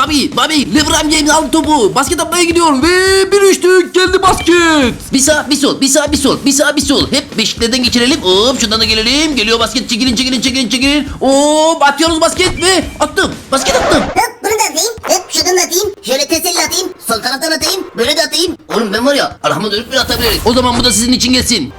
Bobby, Bobby, LeBron James aldı topu. Basket atmaya gidiyor ve bir üçlük geldi basket. Bir sağ, bir sol, bir sağ, bir sol, bir sağ, bir sol. Hep beşiklerden geçirelim. Hop şuradan da gelelim. Geliyor basket. Çekilin, çekilin, çekilin, çekilin. Hop atıyoruz basket ve attım. Basket attım. Hop bunu da atayım. Hop şuradan da atayım. Şöyle teselli atayım. Sol kanattan atayım. Böyle de atayım. Oğlum ben var ya bir atabilirim. O zaman bu da sizin için gelsin.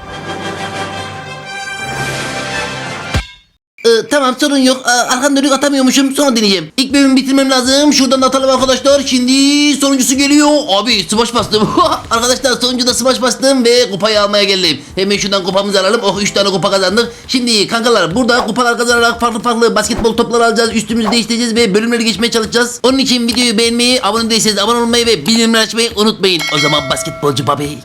Ee, tamam sorun yok. Ee, arkamda dönük atamıyormuşum. Sonra deneyeceğim. İlk bölümü bitirmem lazım. Şuradan da atalım arkadaşlar. Şimdi sonuncusu geliyor. Abi smash bastım. arkadaşlar sonuncuda smash bastım ve kupayı almaya geldim. Hemen şuradan kupamızı alalım. Oh 3 tane kupa kazandık. Şimdi kankalar burada kupalar kazanarak farklı farklı basketbol topları alacağız. Üstümüzü değiştireceğiz ve bölümleri geçmeye çalışacağız. Onun için videoyu beğenmeyi, abone değilseniz abone olmayı ve bildirimleri açmayı unutmayın. O zaman basketbolcu babi.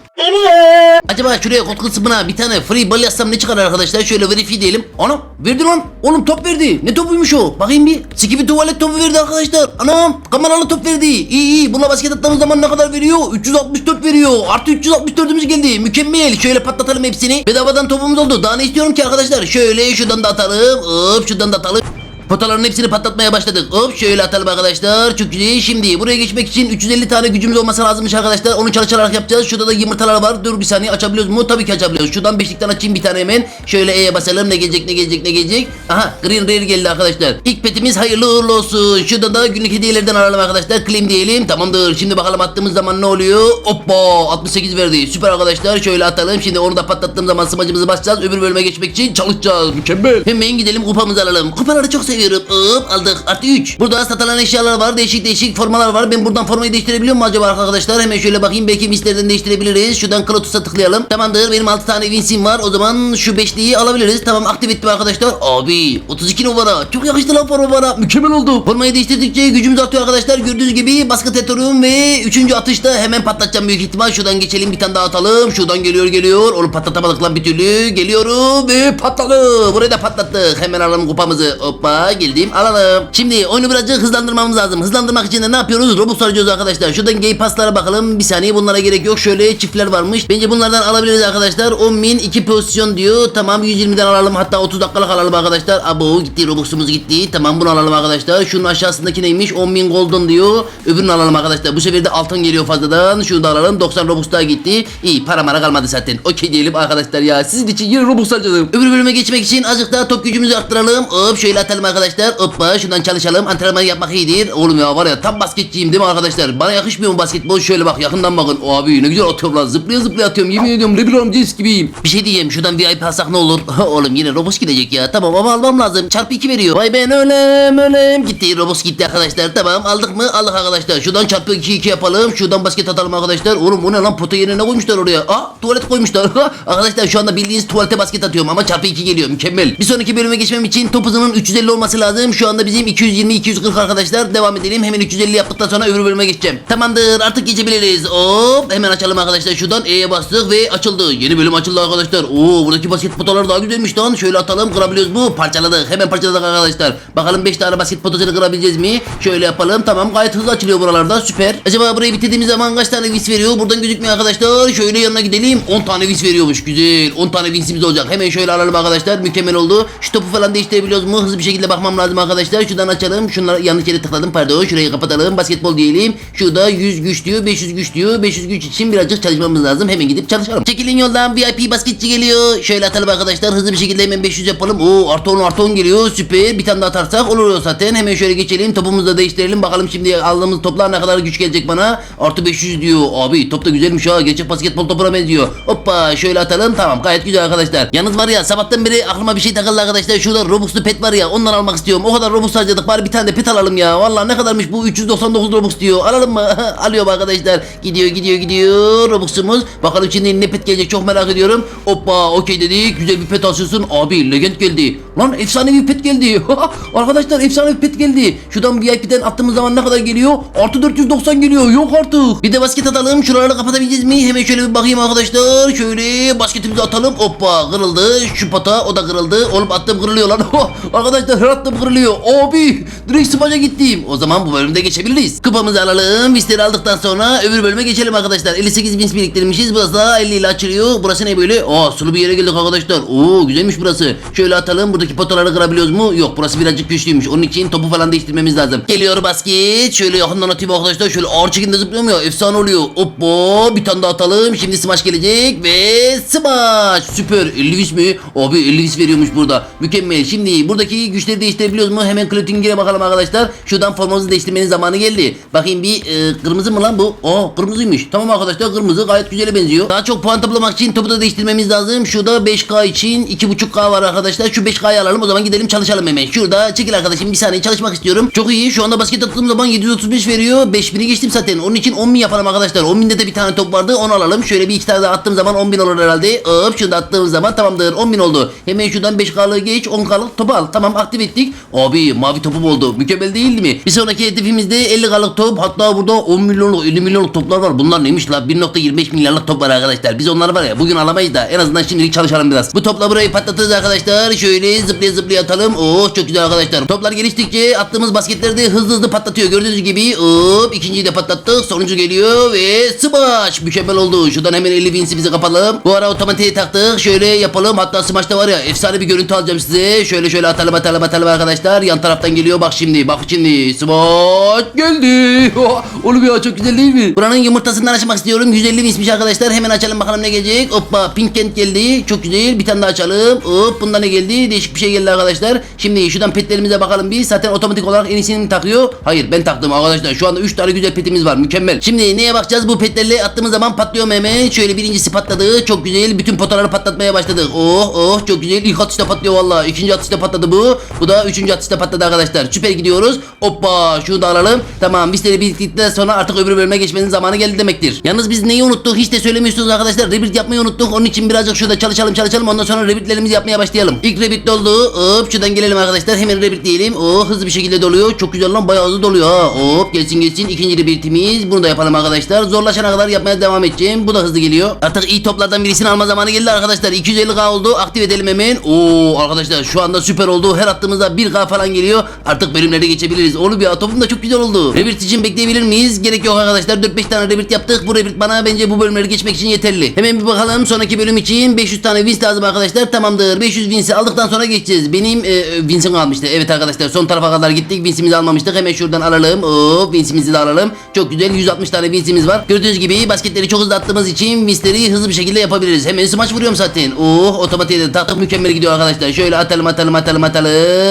Acaba şuraya kod kısmına bir tane free ball yazsam ne çıkar arkadaşlar? Şöyle verify diyelim. Ana verdi lan. Oğlum top verdi. Ne topuymuş o? Bakayım bir. Skibi tuvalet topu verdi arkadaşlar. Anam kameralı top verdi. İyi iyi. Buna basket attığımız zaman ne kadar veriyor? 364 veriyor. Artı 364'ümüz geldi. Mükemmel. Şöyle patlatalım hepsini. Bedavadan topumuz oldu. Daha ne istiyorum ki arkadaşlar? Şöyle şuradan da atalım. Hop şuradan da atalım. Potaların hepsini patlatmaya başladık. Hop şöyle atalım arkadaşlar. Çok güzel. Şimdi buraya geçmek için 350 tane gücümüz olması lazımmış arkadaşlar. Onu çalışarak yapacağız. Şurada da yumurtalar var. Dur bir saniye açabiliyoruz mu? Tabii ki açabiliyoruz. Şuradan beşlikten açayım bir tane hemen. Şöyle E'ye basalım. Ne gelecek ne gelecek ne gelecek. Aha Green Rare geldi arkadaşlar. İlk petimiz hayırlı uğurlu olsun. Şurada da günlük hediyelerden alalım arkadaşlar. Claim diyelim. Tamamdır. Şimdi bakalım attığımız zaman ne oluyor? Hoppa 68 verdi. Süper arkadaşlar. Şöyle atalım. Şimdi onu da patlattığım zaman smacımızı basacağız. Öbür bölüme geçmek için çalışacağız. Mükemmel. Hemen gidelim kupamızı alalım. Kupaları çok seviyorum. Hop aldık. Artı 3. Burada satılan eşyalar var. Değişik değişik formalar var. Ben buradan formayı değiştirebiliyor muyum acaba arkadaşlar? Hemen şöyle bakayım. Belki mislerden değiştirebiliriz. Şuradan Klotus'a tıklayalım. Tamamdır. Benim 6 tane Vince'im var. O zaman şu beşliği alabiliriz. Tamam aktif ettim arkadaşlar. Abi 32 numara. Çok yakıştı lan forma bana. Mükemmel oldu. Formayı değiştirdikçe gücümüz artıyor arkadaşlar. Gördüğünüz gibi baskı atıyorum ve 3. atışta hemen patlatacağım büyük ihtimal. Şuradan geçelim bir tane daha atalım. Şuradan geliyor geliyor. Onu patlatamadık lan bir türlü. Geliyorum ve patladı. Burayı da patlattık. Hemen alalım kupamızı. Hoppa geldim alalım. Şimdi oyunu birazcık hızlandırmamız lazım. Hızlandırmak için de ne yapıyoruz? Robux harcıyoruz arkadaşlar. Şuradan gay paslara bakalım. Bir saniye bunlara gerek yok. Şöyle çiftler varmış. Bence bunlardan alabiliriz arkadaşlar. 10.000 2 pozisyon diyor. Tamam 120'den alalım. Hatta 30 dakikalık alalım arkadaşlar. Abo gitti Robux'umuz gitti. Tamam bunu alalım arkadaşlar. Şunun aşağısındaki neymiş? 10.000 golden diyor. Öbürünü alalım arkadaşlar. Bu sefer de altın geliyor fazladan. Şunu da alalım. 90 Robux daha gitti. İyi para mara kalmadı zaten. Okey diyelim arkadaşlar ya. Sizin için yine Robux harcadım. Öbür bölüme geçmek için azıcık daha top gücümüzü arttıralım. Hop şöyle atalım arkadaşlar. Hoppa şuradan çalışalım. Antrenman yapmak iyidir. Oğlum ya var ya tam basketçiyim değil mi arkadaşlar? Bana yakışmıyor mu basketbol? Şöyle bak yakından bakın. O abi ne güzel atıyorum lan. Zıplaya zıplaya atıyorum. Yemin ediyorum LeBron James gibiyim. Bir şey diyeyim. Şuradan VIP alsak ne olur? Oğlum yine Robux gidecek ya. Tamam ama almam lazım. Çarpı 2 veriyor. Vay ben ölem ölem. Gitti Robux gitti arkadaşlar. Tamam aldık mı? Aldık arkadaşlar. Şuradan çarpı 2 2 yapalım. Şuradan basket atalım arkadaşlar. Oğlum o ne lan? Pota yerine ne koymuşlar oraya? Aa tuvalet koymuşlar. arkadaşlar şu anda bildiğiniz tuvalete basket atıyorum ama çarpı 2 geliyor. Mükemmel. Bir sonraki bölüme geçmem için top hızının 350 olması lazım. Şu anda bizim 220 240 arkadaşlar. Devam edelim. Hemen 350 yaptıktan sonra öbür bölüme geçeceğim. Tamamdır. Artık geçebiliriz. Hop. Hemen açalım arkadaşlar. Şuradan E'ye bastık ve açıldı. Yeni bölüm açıldı arkadaşlar. Oo buradaki basket potaları daha güzelmiş lan. Şöyle atalım. Kırabiliyoruz mu? Parçaladık. Hemen parçaladık arkadaşlar. Bakalım 5 tane basket potasını kırabileceğiz mi? Şöyle yapalım. Tamam gayet hızlı açılıyor buralarda. Süper. Acaba burayı bitirdiğimiz zaman kaç tane vis veriyor? Buradan gözükmüyor arkadaşlar. Şöyle yanına gidelim. 10 tane vis veriyormuş. Güzel. 10 tane visimiz olacak. Hemen şöyle alalım arkadaşlar. Mükemmel oldu. Şu topu falan değiştirebiliyoruz mu? Hızlı bir şekilde bakmam lazım arkadaşlar. Şuradan açalım. Şunları yanlış yere tıkladım. Pardon. Şurayı kapatalım. Basketbol diyelim. Şurada 100 güç diyor. 500 güç diyor. 500 güç için birazcık çalışmamız lazım. Hemen gidip çalışalım. Çekilin yoldan. VIP basketçi geliyor. Şöyle atalım arkadaşlar. Hızlı bir şekilde hemen 500 yapalım. Oo artı 10 artı 10 geliyor. Süper. Bir tane daha atarsak olur zaten. Hemen şöyle geçelim. Topumuzu da değiştirelim. Bakalım şimdi aldığımız toplar ne kadar güç gelecek bana. Artı 500 diyor. Abi top da güzelmiş ha. Gerçek basketbol topuna benziyor. Hoppa şöyle atalım. Tamam gayet güzel arkadaşlar. Yalnız var ya sabahtan beri aklıma bir şey takıldı arkadaşlar. Şurada Robux'lu pet var ya ondan almak istiyorum. O kadar Robux harcadık. Bari bir tane de pet alalım ya. Vallahi ne kadarmış bu 399 Robux diyor. Alalım mı? Alıyorum arkadaşlar. Gidiyor gidiyor gidiyor. Robux'umuz. Bakalım şimdi ne pet gelecek çok merak ediyorum. Hoppa okey dedik. Güzel bir pet alıyorsun. Abi legend geldi. Lan efsanevi bir pet geldi. arkadaşlar efsane bir pet geldi. Şuradan VIP'den attığımız zaman ne kadar geliyor? Artı 490 geliyor. Yok artık. Bir de basket atalım. Şuraları kapatabileceğiz mi? Hemen şöyle bir bakayım arkadaşlar. Şöyle basketimizi atalım. Hoppa kırıldı. Şu pota o da kırıldı. Oğlum attığım kırılıyor lan. arkadaşlar attım kırılıyor. Abi direkt smaca gittim. O zaman bu bölümde geçebiliriz. Kupamızı alalım. Visleri aldıktan sonra öbür bölüme geçelim arkadaşlar. 58 bin biriktirmişiz. Burası da 50 ile açılıyor. Burası ne böyle? Aa sulu bir yere geldik arkadaşlar. Oo güzelmiş burası. Şöyle atalım. Buradaki potaları kırabiliyoruz mu? Yok burası birazcık güçlüymüş. Onun için topu falan değiştirmemiz lazım. Geliyor basket. Şöyle yakından atayım arkadaşlar. Şöyle ağır çekimde zıplıyorum ya. Efsane oluyor. Hoppa bir tane daha atalım. Şimdi smash gelecek ve smash. Süper. 50 mi? Abi 50 veriyormuş burada. Mükemmel. Şimdi buradaki güçleri değiştirebiliyoruz mu? Hemen Klötinger'e bakalım arkadaşlar. Şuradan formamızı değiştirmenin zamanı geldi. Bakayım bir e, kırmızı mı lan bu? Aa kırmızıymış. Tamam arkadaşlar kırmızı gayet güzele benziyor. Daha çok puan toplamak için topu da değiştirmemiz lazım. Şurada 5K için 2.5K var arkadaşlar. Şu 5K'yı alalım o zaman gidelim çalışalım hemen. Şurada çekil arkadaşım bir saniye çalışmak istiyorum. Çok iyi. Şu anda basket attığım zaman 735 veriyor. 5000'i geçtim zaten. Onun için 10.000 yapalım arkadaşlar. 10.000'de de bir tane top vardı. Onu alalım. Şöyle bir iki tane daha attığım zaman 10.000 olur herhalde. Hop şunu da attığım zaman tamamdır. 10.000 oldu. Hemen şuradan 5K'lığı geç 10K'lık topu al. Tamam aktif ettik. Abi mavi topum oldu. Mükemmel değil mi? Bir sonraki hedefimizde 50K'lık top. Hatta burada 10 milyonluk 50 milyonluk toplar var. Bunlar neymiş la? 1.25 milyarlık top var arkadaşlar. Biz onları var ya bugün alamayız da en azından şimdilik çalışalım biraz. Bu topla burayı patlatırız arkadaşlar. Şöyle zıplaya zıplaya atalım. Oh çok güzel arkadaşlar. Toplar geliştikçe attığımız basketleri de hızlı hızlı patlatıyor. Gördüğünüz gibi hop ikinciyi de patlattık. Sonuncu geliyor ve smash. Mükemmel oldu. Şuradan hemen 50 bizi kapalım. Bu ara otomatiğe taktık. Şöyle yapalım. Hatta smash'ta var ya efsane bir görüntü alacağım size. Şöyle şöyle atalım atalım atalım arkadaşlar. Yan taraftan geliyor. Bak şimdi. Bak şimdi. Smash geldi. Oğlum ya çok güzel değil mi? Buranın yumurtasından açmak istiyorum. 150 binmiş arkadaşlar. Hemen açalım bakalım ne gelecek. Hoppa Pink Kent geldi. Çok güzel. Bir tane daha açalım. Hop bunda ne geldi? Değişik bir şey geldi arkadaşlar. Şimdi şuradan petlerimize bakalım bir. Zaten otomatik olarak en iyisini takıyor? Hayır ben taktım arkadaşlar. Şu anda 3 tane güzel petimiz var. Mükemmel. Şimdi neye bakacağız? Bu petlerle attığımız zaman patlıyor mu hemen. Şöyle birincisi patladı. Çok güzel. Bütün potaları patlatmaya başladık. Oh oh çok güzel. İlk atışta patlıyor valla. İkinci atışta patladı bu. Bu da üçüncü atışta patladı arkadaşlar. Süper gidiyoruz. Hoppa şunu da alalım. Tamam bizleri bitirdikten sonra artık öbür bölüme geçmenin zamanı geldi demektir. Yalnız biz neyi unuttuk? Hiç de söylemiyorsunuz arkadaşlar. Rebirth yapmayı unuttuk. Onun için birazcık şurada çalışalım çalışalım. Ondan sonra rebirthlerimizi yapmaya başlayalım. İlk rebirth doldu. Hop şuradan gelelim arkadaşlar. Hemen rebirth diyelim. Oh hızlı bir şekilde doluyor. Çok güzel lan bayağı hızlı doluyor ha. Hop gelsin gelsin. İkinci rebirthimiz. Bunu da yapalım arkadaşlar. Zorlaşana kadar yapmaya devam edeceğim. Bu da hızlı geliyor. Artık iyi toplardan birisini alma zamanı geldi arkadaşlar. 250k oldu. Aktif edelim hemen. Oo arkadaşlar şu anda süper oldu. Her attığımızda 1k falan geliyor. Artık bölümlere geçebiliriz. Oğlum ya topum da çok güzel oldu. Rebirth için bekleyebilir miyiz? Gerek yok arkadaşlar. 4-5 tane rebirth yaptık. Bu rebirth bana bence bu bölümleri geçmek için yeterli. Hemen bir bakalım sonraki bölüm için 500 tane wins lazım arkadaşlar. Tamamdır. 500 wins'i aldıktan sonra geçeceğiz. Benim e, wins'im kalmıştı. Evet arkadaşlar son tarafa kadar gittik. Wins'imizi almamıştık. Hemen şuradan alalım. Hop wins'imizi de alalım. Çok güzel 160 tane wins'imiz var. Gördüğünüz gibi basketleri çok hızlı attığımız için wins'leri hızlı bir şekilde yapabiliriz. Hemen smaç vuruyorum zaten. Oh otomatiğe de taktık mükemmel gidiyor arkadaşlar. Şöyle atalım atalım atalım atalım.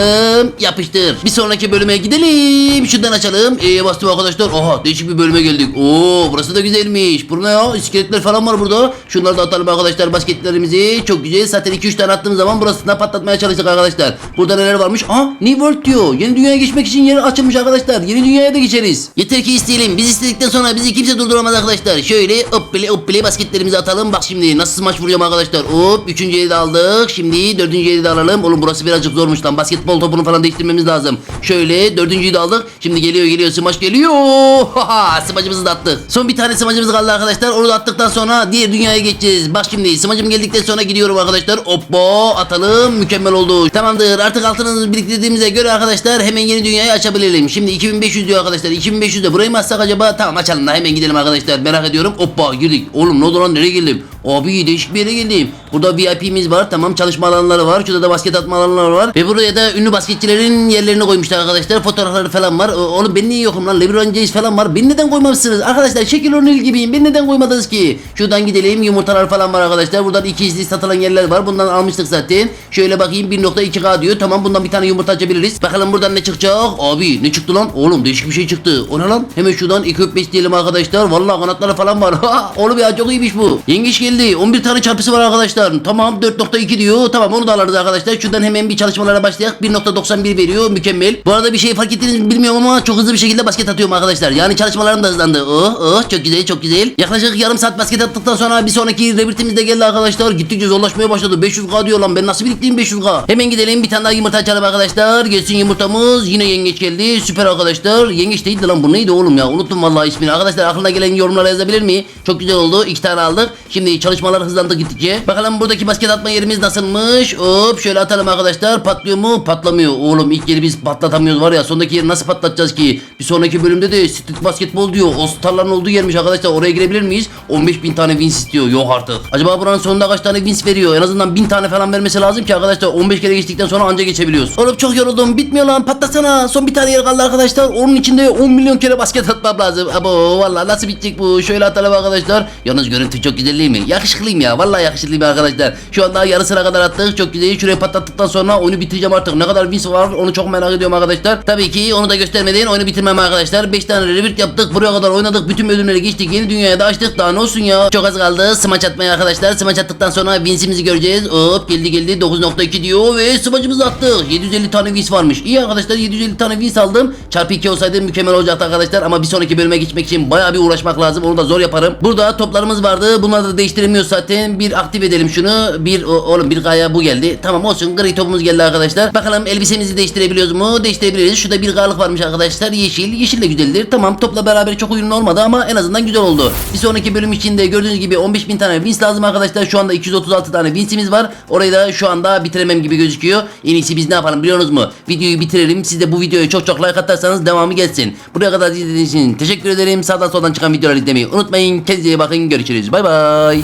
Yapıştır. Bir sonraki bölüme gidelim. Şuradan açalım. Eee bastım arkadaşlar. Oha değişik bir bölüme geldik. Oo burası da güzelmiş. Bu ne ya? İskeletler falan var burada. Şunları da atalım arkadaşlar basketlerimizi. Çok güzel. Zaten 2-3 tane attığımız zaman burasını patlatmaya çalıştık arkadaşlar. Burada neler varmış? Aa New World diyor. Yeni dünyaya geçmek için yer açılmış arkadaşlar. Yeni dünyaya da geçeriz. Yeter ki isteyelim. Biz istedikten sonra bizi kimse durduramaz arkadaşlar. Şöyle hoppele hoppele basketlerimizi atalım. Bak şimdi nasıl smaç vuruyorum arkadaşlar. Hop üçüncüyü de aldık. Şimdi dördüncüyü de alalım. Oğlum burası birazcık zormuş lan. Basketbol topunu falan değiştirmemiz lazım. Şöyle dördüncüyü de aldık. Şimdi geliyor geliyor smaç geliyor. Haha smacımızı da attık. Son bir tane smacımız kaldı arkadaşlar. Onu da attıktan sonra diğer dünyaya geçeceğiz. Bak şimdi smacım geldikten sonra gidiyorum arkadaşlar. Hoppa atalım. Mükemmel oldu. Tamamdır. Artık altınımızı biriktirdiğimize göre arkadaşlar hemen yeni dünyayı açabilirim. Şimdi 2500 diyor arkadaşlar. 2500 de burayı mı açsak acaba? Tamam açalım da hemen gidelim arkadaşlar. Merak ediyorum. Hoppa girdik. Oğlum ne oldu lan nereye geldim? Abi değişik bir yere geldim. Burada VIP'miz var. Tamam çalışma alanları var. Şurada da basket atma alanları var. Ve buraya da ünlü basketçilerin yerlerini koymuşlar arkadaşlar. Fotoğrafları falan var. Oğlum ben niye yokum lan? LeBron James falan var. Beni neden koymamışsınız? Arkadaşlar Şekil O'Neal gibiyim. Beni neden koymadınız ki? Şuradan gidelim. Yumurtalar falan var arkadaşlar. Buradan iki izli satılan yerler var. Bundan almıştık zaten. Şöyle bakayım 1.2K diyor. Tamam bundan bir tane yumurta açabiliriz. Bakalım buradan ne çıkacak? Abi ne çıktı lan? Oğlum değişik bir şey çıktı. O ne lan? Hemen şuradan 2 diyelim arkadaşlar. Vallahi kanatları falan var. Oğlum ya çok iyiymiş bu. Yengeç geldi. 11 tane çarpısı var arkadaşlar. Tamam 4.2 diyor. Tamam onu da alırız arkadaşlar. Şuradan hemen bir çalışmalara başlayak. 1.91 veriyor. Mükemmel. Bu arada bir şey fark ettiniz mi bilmiyorum ama çok hızlı bir şekilde basket atıyorum arkadaşlar. Yani çalışmalarım da hızlandı. Oh oh çok güzel çok güzel. Yaklaşık yarım saat basket attıktan sonra bir sonraki rebirtimiz de geldi arkadaşlar. Gittikçe zorlaşmaya başladı. 500k diyor lan. Ben nasıl biriktireyim 500k? Hemen gidelim bir tane daha yumurta açalım arkadaşlar. Gelsin yumurtamız. Yine yengeç geldi. Süper arkadaşlar. Yengeç değildi lan bu neydi oğlum ya? Unuttum vallahi ismini. Arkadaşlar aklına gelen yorumlara yazabilir mi? Çok güzel oldu. İki tane aldık. Şimdi çalışmalar hızlandı gittikçe. Bakalım buradaki basket atma yerimiz nasılmış? Hop şöyle atalım arkadaşlar. Patlıyor mu? Patlamıyor. Oğlum ilk yeri biz patlatamıyoruz var ya. Sondaki yeri nasıl patlatacağız ki? Bir sonraki bölümde de street basketbol diyor. O starların olduğu yermiş arkadaşlar. Oraya girebilir miyiz? 15 bin tane wins istiyor. Yok artık. Acaba buranın sonunda kaç tane wins veriyor? En azından 1000 tane falan vermesi lazım ki arkadaşlar 15 kere geçtikten sonra anca geçebiliyoruz. Oğlum çok yoruldum. Bitmiyor lan. Patlasana. Son bir tane yer kaldı arkadaşlar. Onun içinde 10 milyon kere basket atmam lazım. Abo vallahi nasıl bitecek bu? Şöyle atalım arkadaşlar. Yalnız görüntü çok güzel değil mi? Yakışıklıyım ya. Vallahi yakışıklıyım arkadaşlar. Şu anda yarısına kadar attık. Çok güzel. Şuraya patlattıktan sonra oyunu bitireceğim artık. Ne kadar wins var onu çok merak ediyorum arkadaşlar. Tabii ki onu da göstermeden oyunu bitirmem arkadaşlar. 5 tane revert yaptık. Buraya kadar oynadık. Bütün bölümleri geçtik. Yeni dünyaya da açtık. Daha ne olsun ya. Çok az kaldı. Smaç atmaya arkadaşlar. Smaç attıktan sonra winsimizi göreceğiz. Hop geldi geldi. 9.2 diyor ve smacımızı attık. 750 tane wins varmış. İyi arkadaşlar 750 tane wins aldım. Çarpı 2 olsaydı mükemmel olacaktı arkadaşlar. Ama bir sonraki bölüme geçmek için bayağı bir uğraşmak lazım. Onu da zor yaparım. Burada toplarımız vardı. Bunları da değiştiremiyoruz zaten. Bir aktif edelim şunu. Bir oğlum bir gaya bu geldi. Tamam olsun. Gri topumuz geldi arkadaşlar. Bakalım elbisemizi değiştirebiliyoruz mu? Değiştirebiliriz. Şurada bir garlık varmış arkadaşlar. Yeşil. Yeşil de güzeldir. Tamam topla beraber çok uyumlu olmadı ama en azından güzel oldu. Bir sonraki bölüm için de gördüğünüz gibi 15 bin tane wins lazım arkadaşlar. Şu anda 236 tane winsimiz var. Orayı da şu anda bitiremem gibi gözüküyor. En iyisi biz ne yapalım biliyorsunuz mu? Videoyu bitirelim. Siz de bu videoya çok çok like atarsanız devamı gelsin. Buraya kadar izlediğiniz için teşekkür ederim. Sağdan soldan çıkan videoları izlemeyi unutmayın. Kendinize iyi bakın. Görüşürüz. Bay bay.